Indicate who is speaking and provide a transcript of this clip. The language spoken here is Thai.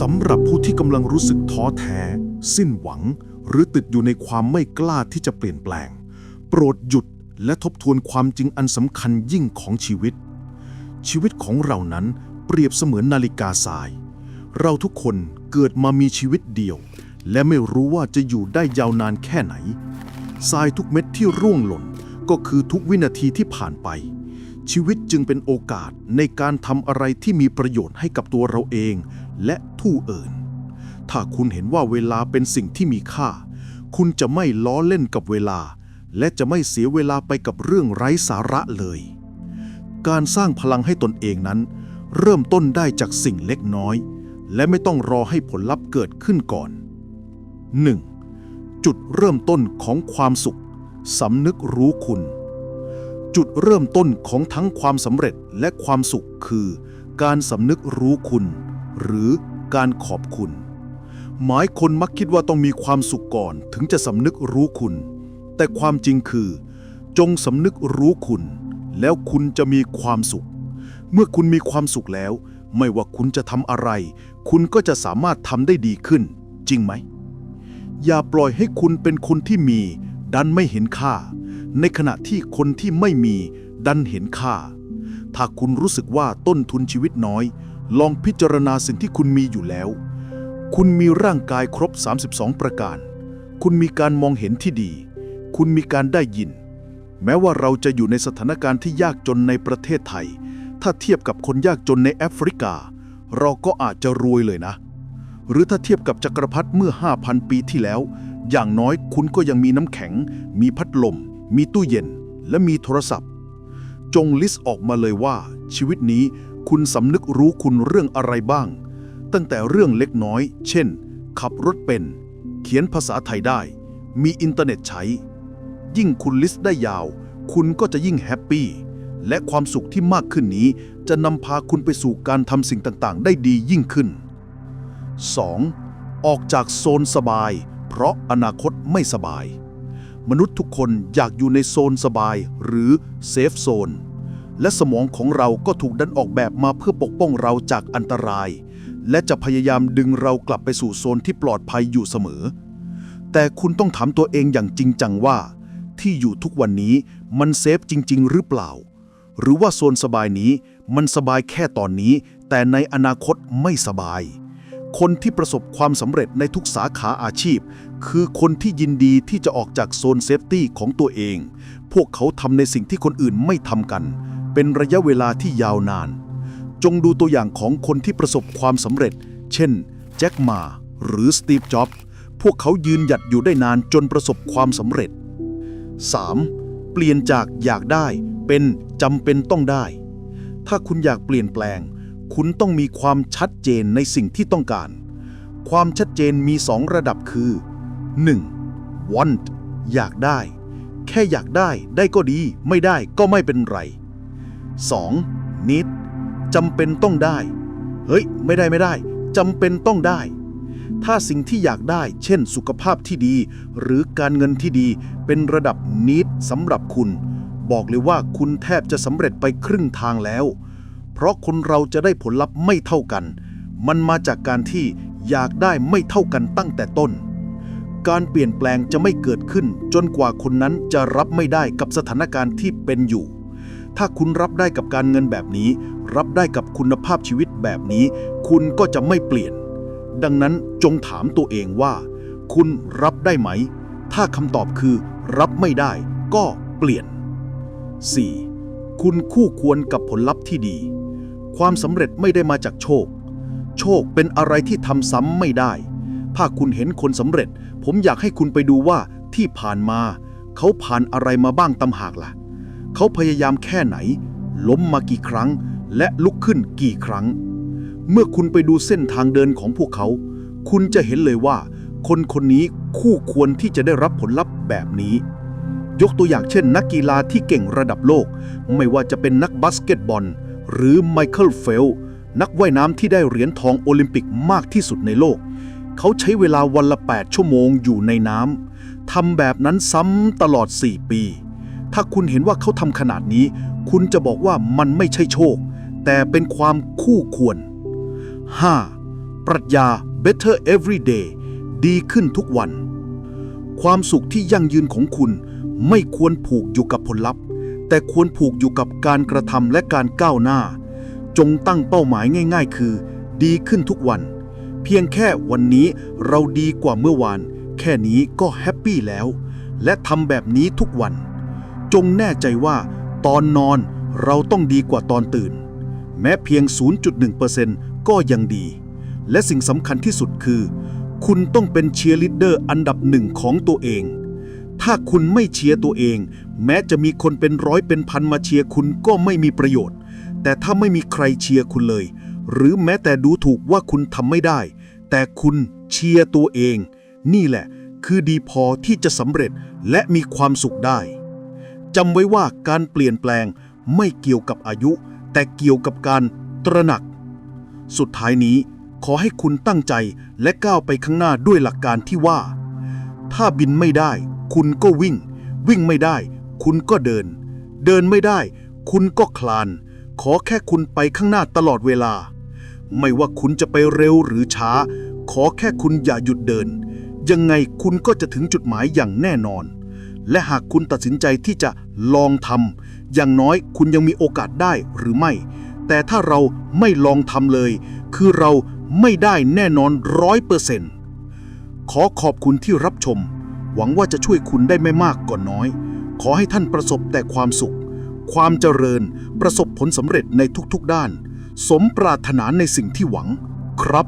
Speaker 1: สำหรับผู้ที่กำลังรู้สึกท้อแท้ สิ้นหวัง หรือติดอยู่ในความไม่กล้าที่จะเปลี่ยนแปลง โปรดหยุดและทบทวนความจริงอันสำคัญยิ่งของชีวิต ชีวิตของเรานั้นเปรียบเสมือนนาฬิกาทราย เราทุกคนเกิดมามีชีวิตเดียว และไม่รู้ว่าจะอยู่ได้ยาวนานแค่ไหนทรายทุกเม็ดที่ร่วงหล่นก็คือทุกวินาทีที่ผ่านไป ชีวิตจึงเป็นโอกาสในการทำอะไรที่มีประโยชน์ให้กับตัวเราเอง และผู้อื่น ถ้าคุณเห็นว่าเวลาเป็นสิ่งที่มีค่า คุณจะไม่ล้อเล่นกับเวลา และจะไม่เสียเวลาไปกับเรื่องไร้สาระเลย การสร้างพลังให้ตนเองนั้น เริ่มต้นได้จากสิ่งเล็กน้อย และไม่ต้องรอให้ผลลัพธ์เกิดขึ้นก่อน 1. จุดเริ่มต้นของความสุขสำนึกรู้คุณ จุดเริ่มต้นของทั้งความสำเร็จและความสุขคือ การสำนึกรู้คุณ หรือการขอบคุณ หมายคนมักคิดว่าต้องมีความสุขก่อน ถึงจะสำนึกรู้คุณ แต่ความจริงคือ จงสำนึกรู้คุณ แล้วคุณจะมีความสุข เมื่อคุณมีความสุขแล้ว ไม่ว่าคุณจะทำอะไร คุณก็จะสามารถทำได้ดีขึ้น จริงไหม อย่าปล่อยให้คุณเป็นคนที่มี ดันไม่เห็นค่า ในขณะที่คนที่ไม่มีดันเห็นค่า ถ้าคุณรู้สึกว่าต้นทุนชีวิตน้อย ลองพิจารณาสิ่งที่คุณมีอยู่แล้ว คุณมีร่างกายครบ 32 ประการ คุณมีการมองเห็นที่ดี คุณมีการได้ยิน แม้ว่าเราจะอยู่ในสถานการณ์ที่ยากจนในประเทศไทย ถ้าเทียบกับคนยากจนในแอฟริกา เราก็อาจจะรวยเลยนะ หรือถ้าเทียบกับจักรพรรดิเมื่อ 5,000 ปีที่แล้ว อย่างน้อยคุณก็ยังมีน้ำแข็ง มีพัดลม มีตู้เย็น และมีโทรศัพท์ จงลิสต์ออกมาเลยว่า ชีวิตนี้คุณสำนึกรู้คุณเรื่องอะไรบ้าง ตั้งแต่เรื่องเล็กน้อย เช่น ขับรถเป็น เขียนภาษาไทยได้ มีอินเทอร์เน็ตใช้ ยิ่งคุณลิสต์ได้ยาว คุณก็จะยิ่งแฮปปี้ และความสุขที่มากขึ้นนี้ จะนำพาคุณไปสู่การทำสิ่งต่างๆ ได้ดียิ่งขึ้น 2. ออกจากโซนสบาย เพราะอนาคตไม่สบาย มนุษย์ทุกคนอยากอยู่ในโซนสบายหรือเซฟโซน และสมองของเราก็ถูกดันออกแบบมาเพื่อปกป้องเราจากอันตราย และจะพยายามดึงเรากลับไปสู่โซนที่ปลอดภัยอยู่เสมอ แต่คุณต้องถามตัวเองอย่างจริงจังว่า ที่อยู่ทุกวันนี้มันเซฟจริง ๆ หรือเปล่า หรือว่าโซนสบายนี้มันสบายแค่ตอนนี้ แต่ในอนาคตไม่สบาย คนที่ประสบความสำเร็จในทุกสาขาอาชีพ คือคนที่ยินดีที่จะออกจากโซนเซฟตี้ของตัวเอง พวกเขาทำในสิ่งที่คนอื่นไม่ทำกัน เป็นระยะเวลาที่ยาวนาน จงดูตัวอย่างของคนที่ประสบความสำเร็จ เช่น แจ็คมา หรือสตีฟ จ็อบส์พวกเขายืนหยัดอยู่ได้นานจนประสบความสำเร็จ 3. เปลี่ยนจากอยากได้เป็นจำเป็นต้องได้ ถ้าคุณอยากเปลี่ยนแปลง คุณต้องมีความชัดเจนในสิ่งที่ต้องการ ความชัดเจนมีสองระดับคือ 1. want อยากได้ แค่อยากได้ได้ก็ดี ไม่ได้ก็ไม่เป็นไร 2. need จำเป็นต้องได้ เฮ้ย ไม่ได้ไม่ได้จำเป็นต้องได้ ถ้าสิ่งที่อยากได้ เช่น สุขภาพที่ดี หรือการเงินที่ดี เป็นระดับนิดสำหรับคุณ บอกเลยว่าคุณแทบจะสำเร็จไปครึ่งทางแล้ว เพราะคนเราจะได้ผลลัพธ์ไม่เท่ากัน มันมาจากการที่อยากได้ไม่เท่ากันตั้งแต่ต้น การเปลี่ยนแปลงจะไม่เกิดขึ้น จนกว่าคนนั้นจะรับไม่ได้กับสถานการณ์ที่เป็นอยู่ ถ้าคุณรับได้กับการเงินแบบนี้ รับได้กับคุณภาพชีวิตแบบนี้ คุณก็จะไม่เปลี่ยน ดังนั้นจงถามตัวเองว่า คุณรับได้ไหม ถ้าคำตอบคือ รับไม่ได้ ก็เปลี่ยน 4. คุณคู่ควรกับผลลัพธ์ที่ดี ความสำเร็จไม่ได้มาจากโชค โชคเป็นอะไรที่ทำซ้ำไม่ได้ ถ้าคุณเห็นคนสำเร็จ ผมอยากให้คุณไปดูว่าที่ผ่านมา เขาผ่านอะไรมาบ้างตำหากล่ะ เขาพยายามแค่ไหน ล้มมากี่ครั้ง และลุกขึ้นกี่ครั้ง เมื่อคุณไปดูเส้นทางเดินของพวกเขา คุณจะเห็นเลยว่า คนคนนี้คู่ควรที่จะได้รับผลลัพธ์แบบนี้ยกตัวอย่างเช่นนักกีฬาที่เก่งระดับโลก ไม่ว่าจะเป็นนักบาสเกตบอล หรือไมเคิลเฟลป์นักว่ายน้ำที่ได้เหรียญทองโอลิมปิกมากที่สุดในโลก เขาใช้เวลาวันละ 8 ชั่วโมงอยู่ในน้ำทำแบบนั้นซ้ำตลอด 4 ปี ถ้าคุณเห็นว่าเขาทำขนาดนี้ คุณจะบอกว่ามันไม่ใช่โชค แต่เป็นความคู่ควร 5. ปรัชญา better every day ดีขึ้นทุกวัน ความสุขที่ยั่งยืนของคุณไม่ควรผูกอยู่กับผลลัพธ์ แต่ควรผูกอยู่กับการกระทำและการก้าวหน้า จงตั้งเป้าหมายง่าย ๆ คือ ดีขึ้นทุกวัน เพียงแค่วันนี้เราดีกว่าเมื่อวาน แค่นี้ก็แฮปปี้แล้ว และทำแบบนี้ทุกวัน จงแน่ใจว่าตอนนอนเราต้องดีกว่าตอนตื่น แม้เพียง 0.1%ก็ยังดี และสิ่งสำคัญที่สุดคือ คุณต้องเป็นเชียร์ลีดเดอร์อันดับหนึ่งของตัวเอง ถ้าคุณไม่เชียร์ตัวเอง แม้จะมีคนเป็นร้อยเป็นพันมาเชียร์คุณก็ไม่มีประโยชน์ แต่ถ้าไม่มีใครเชียร์คุณเลย หรือแม้แต่ดูถูกว่าคุณทำไม่ได้ แต่คุณเชียร์ตัวเอง นี่แหละ คือดีพอที่จะสำเร็จและมีความสุขได้จำไว้ว่าการเปลี่ยนแปลงไม่เกี่ยวกับอายุ แต่เกี่ยวกับการตระหนัก สุดท้ายนี้ขอให้คุณตั้งใจและก้าวไปข้างหน้าด้วยหลักการที่ว่า ถ้าบินไม่ได้ คุณก็วิ่ง วิ่งไม่ได้ คุณก็เดิน เดินไม่ได้ คุณก็คลาน ขอแค่คุณไปข้างหน้าตลอดเวลา ไม่ว่าคุณจะไปเร็วหรือช้า ขอแค่คุณอย่าหยุดเดิน ยังไงคุณก็จะถึงจุดหมายอย่างแน่นอน และหากคุณตัดสินใจที่จะลองทำอย่างน้อยคุณยังมีโอกาสได้หรือไม่ แต่ถ้าเราไม่ลองทำเลย คือเราไม่ได้แน่นอนร้อยเปอร์เซ็นต์ขอขอบคุณที่รับชม หวังว่าจะช่วยคุณได้ไม่มากก็น้อย ขอให้ท่านประสบแต่ความสุข ความเจริญ ประสบผลสำเร็จในทุกๆด้าน สมปรารถนาในสิ่งที่หวัง ครับ